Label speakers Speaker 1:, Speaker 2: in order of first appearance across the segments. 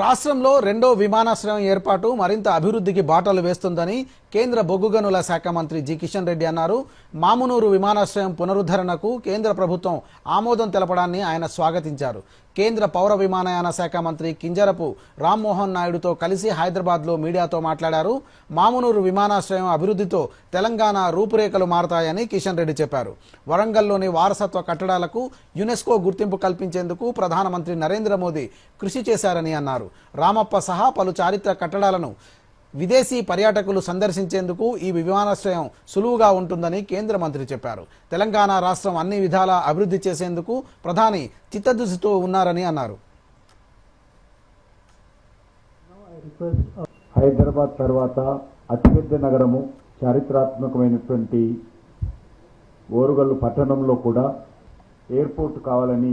Speaker 1: రాష్ట్రంలో రెండో విమానాశ్రయం ఏర్పాటు మరింత అభివృద్ధికి బాటలు వేస్తుందని కేంద్ర బొగ్గు గనుల శాఖ మంత్రి జి కిషన్ రెడ్డి అన్నారు. మామునూరు విమానాశ్రయం పునరుద్ధరణకు కేంద్ర ప్రభుత్వం ఆమోదం తెలపడాన్ని ఆయన స్వాగతించారు. కేంద్ర పౌర విమానయాన శాఖ మంత్రి కింజరపు రామ్మోహన్ నాయుడుతో కలిసి హైదరాబాద్లో మీడియాతో మాట్లాడారు. మామునూరు విమానాశ్రయం అభివృద్ధితో తెలంగాణ రూపురేఖలు మారతాయని కిషన్ రెడ్డి చెప్పారు. వరంగల్లోని వారసత్వ కట్టడాలకు యునెస్కో గుర్తింపు కల్పించేందుకు ప్రధానమంత్రి నరేంద్ర మోదీ కృషి చేశారని అన్నారు. రామప్ప సహా పలు చారిత్రక కట్టడాలను విదేశీ పర్యాటకులు సందర్శించేందుకు ఈ విమానాశ్రయం సులువుగా ఉంటుందని కేంద్ర మంత్రి చెప్పారు. తెలంగాణ రాష్ట్రం అన్ని విధాలా అభివృద్ధి చేసేందుకు ప్రధాని చిత్తదృష్టితో ఉన్నారని అన్నారు.
Speaker 2: హైదరాబాద్ తర్వాత అతిపెద్ద నగరము చారిత్రాత్మకమైనటువంటి ఓరుగల్లు పట్టణంలో కూడా ఎయిర్పోర్ట్ కావాలని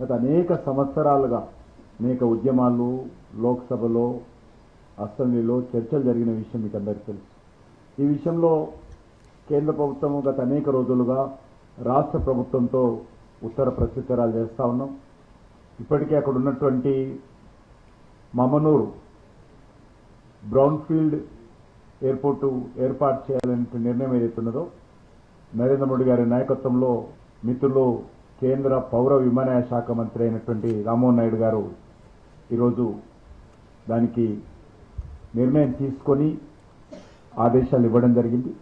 Speaker 2: గత అనేక సంవత్సరాలుగా అనేక ఉద్యమాలు లోక్సభలో అసెంబ్లీలో చర్చలు జరిగిన విషయం మీకు అందరికీ తెలుసు. ఈ విషయంలో కేంద్ర ప్రభుత్వం గత అనేక రోజులుగా రాష్ట్ర ప్రభుత్వంతో ఉత్తర ప్రత్యుత్తరాలు చేస్తా ఉన్నాం. ఇప్పటికే అక్కడ ఉన్నటువంటి మమనూరు బ్రౌన్ఫీల్డ్ ఎయిర్పోర్టు ఏర్పాటు చేయాలనే నిర్ణయం ఏదైతే ఉన్నదో నరేంద్ర మోడీ గారి నాయకత్వంలో మిత్రులు కేంద్ర పౌర విమానయాన శాఖ మంత్రి అయినటువంటి రామ్మోహన్ నాయుడు గారు ఈరోజు దానికి నిర్ణయం తీసుకొని ఆదేశాలు ఇవ్వడం జరిగింది.